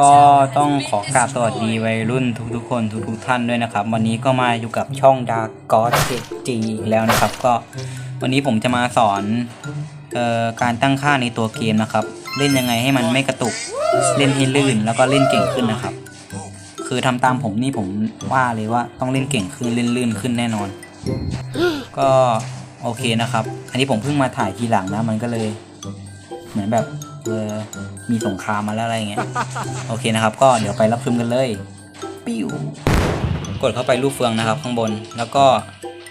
ก็ต้องขอกราบสวัสดีวัยรุ่นทุกๆคนทุกๆท่านด้วยนะครับ วันนี้ก็มาอยู่กับช่องดาร์กอ d เจีอีกแล้วนะครับ ก็วันนี้ผมจะมาสอนเอ่อการตั้งค่าในตัวเกมนะครับ เล่นยังไงให้มันไม่กระตุกเล่นให้ลื่นแล้วก็เล่นเก่งขึ้นนะครับ คือทำตามผมนี่ผมว่าเลยว่าต้องเล่นเก่งขึ้นเล่นลื่นขึ้นแน่นอน ก็โอเคนะครับ อันนี้ผมเพิ่งมาถ่ายทีหลังนะมันก็เลย เหมือนแบบ เออมีสงครามมาแล้วอะไรเงี้ยโอเคนะครับ ก็เดี๋ยวไปรับชมกันเลย ปิ้วกดเข้าไปรูปเฟืองนะครับ ข้างบนแล้วก็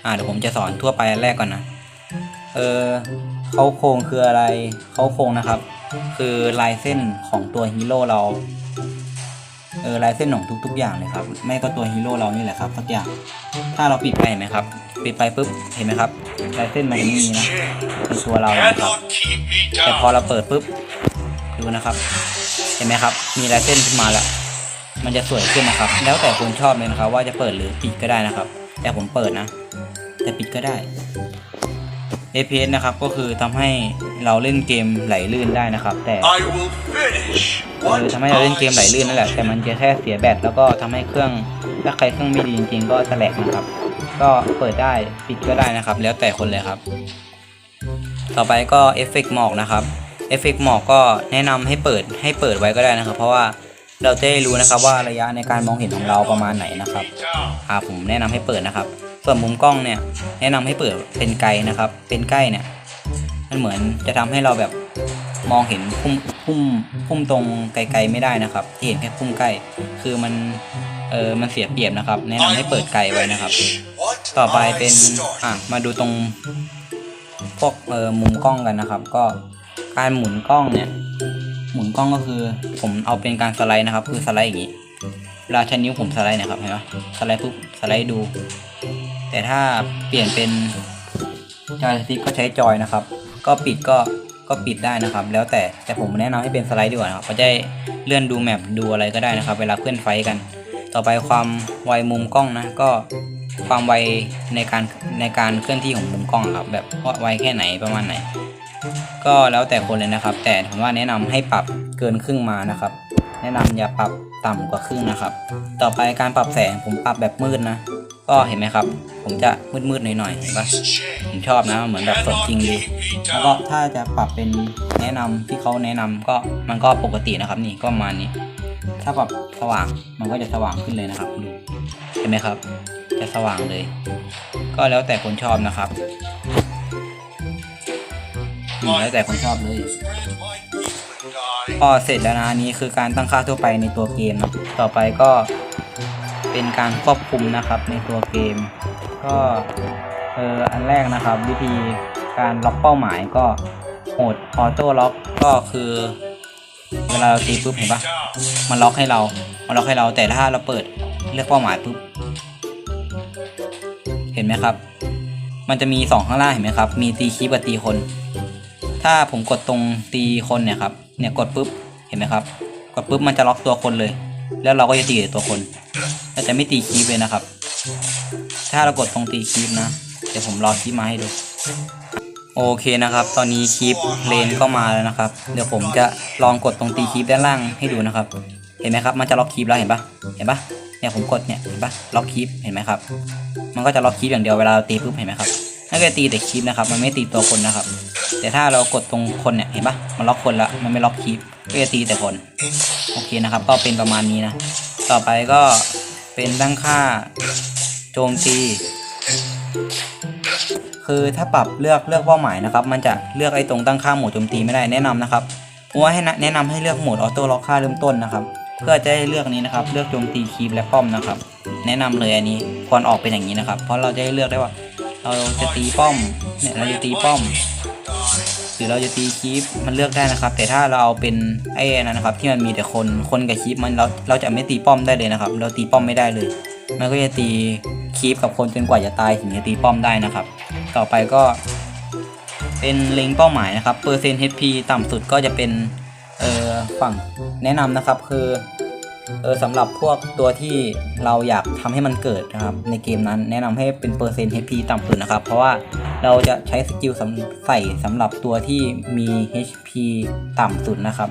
อ่าเดี๋ยวผมจะสอนทั่วไปอันแรกก่อนนะเออเขาโครงคืออะไรเขาโครงนะครับ คือลายเส้นของตัวฮีโร่เราเออลายเส้นของทุก ๆ อย่างเลยครับไม่ก็ตัวฮีโร่เรานี่แหละครับสักอย่างถ้าเราปิดไปเห็นไหมครับ ปิดไปปุ๊บเห็นไหมครับลายเส้นมันจะไม่มีนะใน ตัวเรานะครับ cannot keep me แต่พอ down. เราเปิดปุ๊บดูนะครับ เห็นไหมครับ มีลายเส้นขึ้นมาแล้วมันจะสวยขึ้นนะครับ แล้วแต่คุณชอบเลยนะครับ ว่าจะเปิดหรือปิดก็ได้นะครับ แต่ผมเปิดนะ แต่ปิดก็ได้ APS นะครับก็คือทำให้เราเล่นเกมไหลลื่นได้นะครับ แต่ I will finish เอ what อทำให้เราเล่นเกมไหลลื่นนั่นแหละแต่มันจะแค่เสียแบตแล้วก็ทำให้เครื่องถ้าใครเครื่องไม่ดีจริงๆก็จะแหลกนะครับ ก็เปิดได้ปิดก็ได้นะครับ แล้วแต่คนเลยครับ ต่อไปก็เอฟเฟกต์หมอกนะครับเอฟเฟกต์หมอกก็แนะนำให้เปิดให้เปิดไว้ก็ได้นะครับ เพราะว่าเราจะได้รู้นะครับว่าระยะในการมองเห็นของเราประมาณไหนนะครับ down. อ่าผมแนะนำให้เปิดนะครับส่วนมุมกล้องเนี่ยแนะนำให้เปิดเป็นไกลนะครับ เป็นใกล้เนี่ย มันเหมือนจะทำให้เราแบบมองเห็นพุ่มพุ่มพุ่มตรงไกลๆไม่ได้นะครับ ที่เห็นแค่พุ่มใกล้ คือมันเออมันเสียเปรียบนะครับ แนะนำให้เปิดไกลไว้นะครับ ต่อไปเป็นอะมาดูตรง พวกเออมุมกล้องกันนะครับ ก็การหมุนกล้องเนี่ย หมุนกล้องก็คือ ผมเอาเป็นการสไลด์นะครับ คือสไลด์อย่างนี้เวลาใช้นิ้วผมสไลด์เนะครับเห็นปะสไลด์ปุ๊บสไลด์ดู แต่ถ้าเปลี่ยนเป็นจอยสติ๊กก็ใช้จอยนะครับ ก็ปิดก็ก็ปิดได้นะครับ แล้วแต่แต่ผมแนะนำให้เป็นสไลด์ดีกว่านะครับจะได้เลื่อนดูแมปดูอะไรก็ได้นะครับ เวลาเคลื่อนไฟกัน ต่อไปความไวมุมกล้องนะ ก็ ความไวในการในการเคลื่อนที่ของมุมกล้องครับ แบบว่าไวแค่ไหนประมาณไหน ก็แล้วแต่คนเลยนะครับ แต่ผมว่าแนะนำให้ปรับเกินครึ่งมานะครับ แนะนำอย่าปรับต่ำกว่าครึ่งนะครับ ต่อไปการปรับแสงผมปรับแบบมืดนะ ก็เห็นไหมครับ ผมจะมืดๆหน่อยๆเห็นปะผมชอบนะเหมือนแบบสดจริงดีแล้วก็ถ้าจะปรับเป็นแนะนำที่เขาแนะนำก็มันก็ปกตินะครับ นี่ก็ประมาณนี้ ถ้าปรับสว่างมันก็จะสว่างขึ้นเลยนะครับดูเห็นไหมครับ จะสว่างเลย ก็แล้วแต่คนชอบนะครับอืมแล้วแต่คนชอบเลย Spread my people die. ก็เสร็จแล้วนะอันนี้คือการตั้งค่าทั่วไปในตัวเกมนะต่อไปก็เป็นการควบคุมนะครับในตัวเกม ก็เอออันแรกนะครับ วิธีการล็อกเป้าหมายก็โหมดออโต้ล็อกก็คือ เวลาเราตีปุ๊บเห็นปะ Down. มันล็อกให้เรา มันล็อกให้เราแต่ถ้าเราเปิดเลือกเป้าหมายปุ๊บ เห็นไหมครับ มันจะมีสองข้างล่างเห็นไหมครับ มีตีคีบกับตีคน ถ้าผมกดตรงตีคนเนี่ยครับ เนี่ยกดปุ๊บ เห็นไหมครับ กดปุ๊บมันจะล็อกตัวคนเลย แล้วเราก็จะตีต่ตัวคนเราจะไม่ตีคีบเลยนะครับ ถ้าเรากดตรงตีคีบนะ เดี๋ยวผมรอคีบมาให้ดู โอเคนะครับ ตอนนี้คีบเลนก็มาแล้วนะครับ เดี๋ยวผมจะลองกดตรงตีคีบด้านล่างให้ดูนะครับ เห็นไหมครับ มันจะล็อกคีบแล้วเห็นปะเห็นปะ เนี่ยผมกดเนี่ยเห็นปะล็อกคีบเห็นไหมครับ มันก็จะล็อกคีบอย่างเดียวเวลาเราตีปุ๊บเห็นไหมครับนั่นก็ตีแต่คีบนะครับ มันไม่ตีตัวคนนะครับ แต่ถ้าเรากดตรงคนเนี่ยเห็นปะมันล็อกคนละมันไม่ล็อกคีบก็จะตีแต่คนโอเคนะครับ ก็เป็นประมาณนี้นะ ต่อไปก็เป็นตั้งค่าโจมตีคือถ้าปรับเลือกเลือกเป้าหมายนะครับ มันจะเลือกไอ้ตรงตั้งค่าโหมดโจมตีไม่ได้แนะนำนะครับว่าให้แนะนำให้เลือกโหมดออโต้ล็อกค่าเริ่มต้นนะครับ เพื่อจะได้เลือกนี้นะครับ เลือกโจมตีคีบและป้อมนะครับ แนะนำเลยอันนี้ควรออกเป็นอย่างนี้นะครับ เพราะเราจะได้เลือกได้ว่า เราจะตีป้อมเนี่ยเราจะตีป้อมหรือเราจะตีคีปมันเลือกได้นะครับ แต่ถ้าเราเอาเป็นไอ้นั่นนะครับ ที่มันมีแต่คนคนกับคีปมันเราเราจะไม่ตีป้อมได้เลยนะครับ เราตีป้อมไม่ได้เลย มันก็จะตีคีปกับคนจนกว่าจะตายถึงจะตีป้อมได้นะครับ ต่อไปก็ เป็นเล็งเป้าหมายนะครับเปอร์เซ็นต์ HP ต่ำสุดก็จะเป็น เออฝั่งแนะนำนะครับคือเออสำหรับพวกตัวที่เราอยากทำให้มันเกิดนะครับในเกมนั้นแนะนำให้เป็นเปอร์เซ็นต์ HP ต่ำสุดนะครับ เพราะว่าเราจะใช้สกิลใส่สำหรับตัวที่มี HP ต่ำสุดนะครับ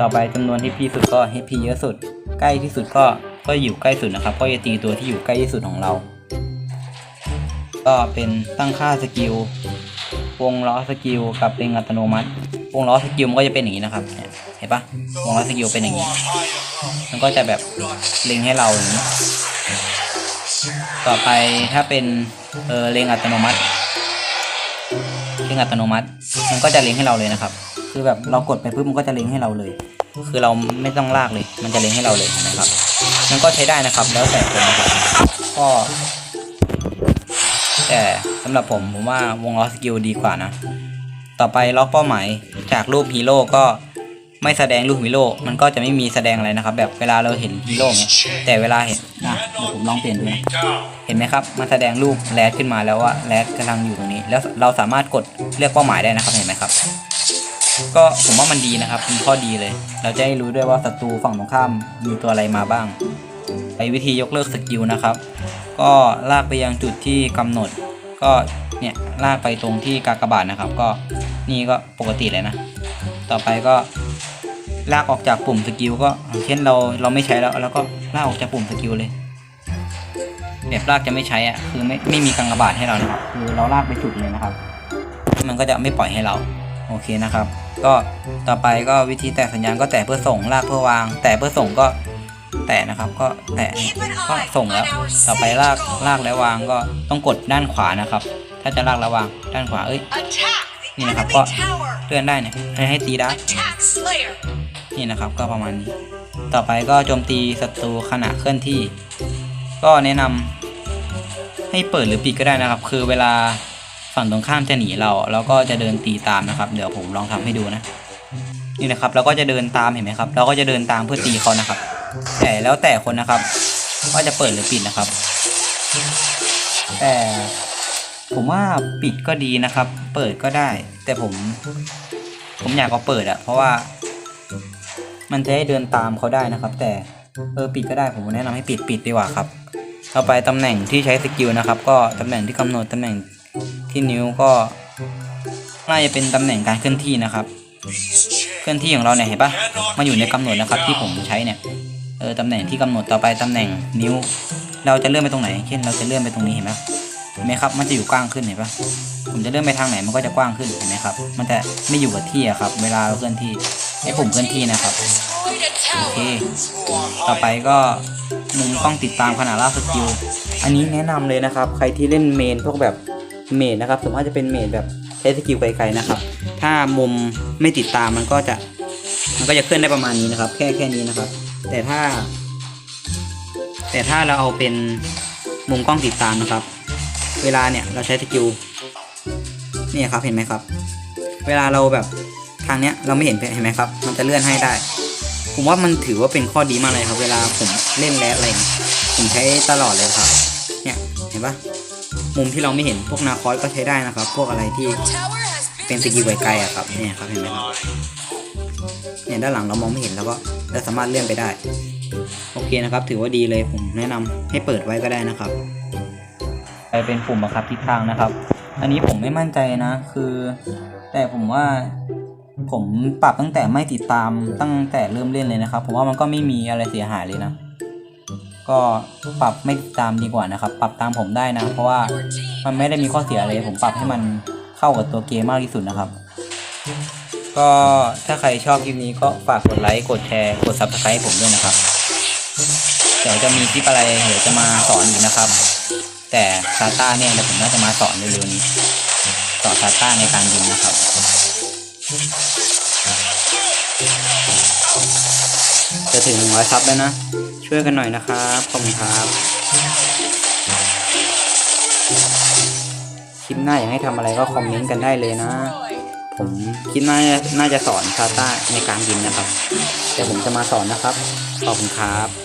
ต่อไปจำนวน HP สุดก็ HP เยอะสุด ใกล้ที่สุดก็ก็อยู่ใกล้สุดนะครับ ก็จะตีตัวที่อยู่ใกล้ที่สุดของเรา ก็เป็นตั้งค่าสกิลวงล้อสกิลกับเล็งอัตโนมัติ วงล้อสกิลมันก็จะเป็นอย่างนี้นะครับเห็นปะวงล้อสกิลเป็นอย่างนี้ มันก็จะแบบเล็งให้เราอย่างนี้ ต่อไปถ้าเป็นเออเล็งอัตโนมัติเล็งอัตโนมัติ มันก็จะเล็งให้เราเลยนะครับ คือแบบเรากดไปปุ๊บมันก็จะเล็งให้เราเลย คือเราไม่ต้องลากเลย มันจะเล็งให้เราเลยนะครับ มันก็ใช้ได้นะครับ แล้วแต่คนนะครับก็แต่สำหรับผมผมว่าวงล้อสกิลดีกว่านะ ต่อไปล็อกเป้าหมายจากรูปฮีโร่ก็ไม่แสดงรูปฮีโร่ มันก็จะไม่มีแสดงอะไรนะครับ แบบเวลาเราเห็นฮีโร่เนี่ยแต่เวลาเห็นนะเดี๋ยวผมลองเปลี่ยนดูนะ เห็นไหมครับ มันแสดงรูปแรดขึ้นมาแล้วว่าแรดกำลังอยู่ตรงนี้ แล้วเราสามารถกดเลือกเป้าหมายได้นะครับ เห็นไหมครับ ก็ผมว่ามันดีนะครับเป็นข้อดีเลย เราจะได้รู้ด้วยว่าศัตรูฝั่งตรงข้ามมีตัวอะไรมาบ้าง ไปวิธียกเลิกสกิลนะครับ ก็ลากไปยังจุดที่กำหนด ก็เนี่ยลากไปตรงที่กากบาทนะครับ ก็นี่ก็ปกติเลยนะ ต่อไปก็ลากออกจากปุ่มสกิลก็เช่นเราเราไม่ใช้แล้วแล้วก็ลากออกจากปุ่มสกิลเลยแบบลากจะไม่ใช้อะคือไม่ไม่มีกากบาทให้เรานะครับคือเราลากไปสุดเลยนะครับ มันก็จะไม่ปล่อยให้เราโอเคนะครับ ก็ต่อไปก็วิธีแตะสัญญาณก็แตะเพื่อส่งลากเพื่อวาง แตะเพื่อส่งก็ แตะนะครับ ก็แตะก็ส่งแล้ว ต่อไปลากลากแล้ววางก็ต้องกดด้านขวานะครับ ถ้าจะลากแล้ววางด้านขวาเอ้ย Attack the Ini nak enemy apa? tower. เลื่อนได้เนี่ยให้ให้ตีได้ Attack Slayer. นี่นะครับก็ประมาณนี้ ต่อไปก็โจมตีศัตรูขณะเคลื่อนที่ ก็แนะนำให้เปิดหรือปิดก็ได้นะครับ คือเวลาฝั่งตรงข้ามจะหนีเราเราก็จะเดินตีตามนะครับ เดี๋ยวผมลองทำให้ดูนะ นี่นะครับเราก็จะเดินตามเห็นไหมครับ เราก็จะเดินตามเพื่อตีเขานะครับ แต่แล้วแต่คนนะครับ ว่าจะเปิดหรือปิดนะครับ แต่ผมว่าปิดก็ดีนะครับ เปิดก็ได้ แต่ผม ผมอยากเอาเปิดอะเพราะว่า มันจะให้เดินตามเขาได้นะครับ แต่เออปิดก็ได้ผมแนะนำให้ปิดปิดดีกว่าครับต่อไปตำแหน่งที่ใช้สกิลนะครับ ก็ตำแหน่งที่กำหนดตำแหน่งที่นิ้วก็น่าจะเป็นตำแหน่งการเคลื่อนที่นะครับ เคลื่อนที่ของเราเนี่ยเห็นปะมันอยู่ในกำหนดนะครับ ที่ผมใช้เนี่ย ออตำแหน่งที่กำหนดต่อไปตำแหน่งนิ้ว เราจะเลื่อนไปตรงไหน เช่น เราจะเลื่อนไปตรงนี้เห็นไหมเห็นไหมครับ มันจะอยู่กว้างขึ้นเห็นปะผมจะเลื่อนไปทางไหนมันก็จะกว้างขึ้นเห็นไหมครับ มันจะไม่อยู่กับที่อะครับ เวลาเราเคลื่อนที่ไอ้ปุ่มเคลื่อนที่นะครับ โอเค ต่อไปก็มุมกล้องติดตามขนาดล่าสกิล อันนี้แนะนำเลยนะครับ ใครที่เล่นเมนพวกแบบเมดนะครับสมมติจะเป็นเมดแบบใช้สกิลไกลๆนะครับ ถ้ามุมไม่ติดตามมันก็จะ มันก็จะเคลื่อนได้ประมาณนี้นะครับ แค่แค่นี้นะครับ แต่ถ้า แต่ถ้าเราเอาเป็นมุมกล้องติดตามนะครับ เวลาเนี่ยเราใช้สกิลนี่ครับเห็นไหมครับ เวลาเราแบบทางเนี้ยเราไม่เห็นเห็นไหมครับ มันจะเลื่อนให้ได้ ผมว่ามันถือว่าเป็นข้อดีมากเลยครับ เวลาผมเล่นแล้วอะไรอย่างเงี้ยผมใช้ตลอดเลยครับ เนี่ยเห็นปะมุมที่เราไม่เห็นพวกนาคอสก็ใช้ได้นะครับ พวกอะไรที่เป็นสกิลไกลๆอะครับเนี่ยครับเห็นไหมครับ เนี่ยด้านหลังเรามองไม่เห็นแล้วก็เราสามารถเลื่อนไปได้ โอเคนะครับ ถือว่าดีเลยผมแนะนำให้เปิดไว้ก็ได้นะครับ ไปเป็นปุ่มบังคับทิศทางนะครับ อันนี้ผมไม่มั่นใจนะ คือ แต่ผมว่าผมปรับตั้งแต่ไม่ติดตามตั้งแต่เริ่มเล่นเลยนะครับ ผมว่ามันก็ไม่มีอะไรเสียหายเลยนะ ก็ปรับไม่ติดตามดีกว่านะครับ ปรับตามผมได้นะ เพราะว่ามันไม่ได้มีข้อเสียอะไรผมปรับให้มันเข้ากับตัวเกมมากที่สุดนะครับ ก็ถ้าใครชอบคลิปนี้ก็ฝากกดไลค์ กดแชร์ กด subscribe ให้ผมด้วยนะครับ เดี๋ยวจะมีคลิปอะไรเดี๋ยวจะมาสอนอีกนะครับ แต่ซาต้าเนี่ยเดี๋ยวผมน่าจะมาสอนเร็วๆนี้สอนซาต้าในการยิงนะครับจะถึง100ซับแล้วนะ ช่วยกันหน่อยนะครับ ขอบคุณครับ คลิปหน้าอยากให้ทำอะไรก็คอมเมนต์กันได้เลยนะ ผมคิดน่าจะน่าจะสอนคาต้าในการยิงนะครับ แต่ผมจะมาสอนนะครับ ขอบคุณครับ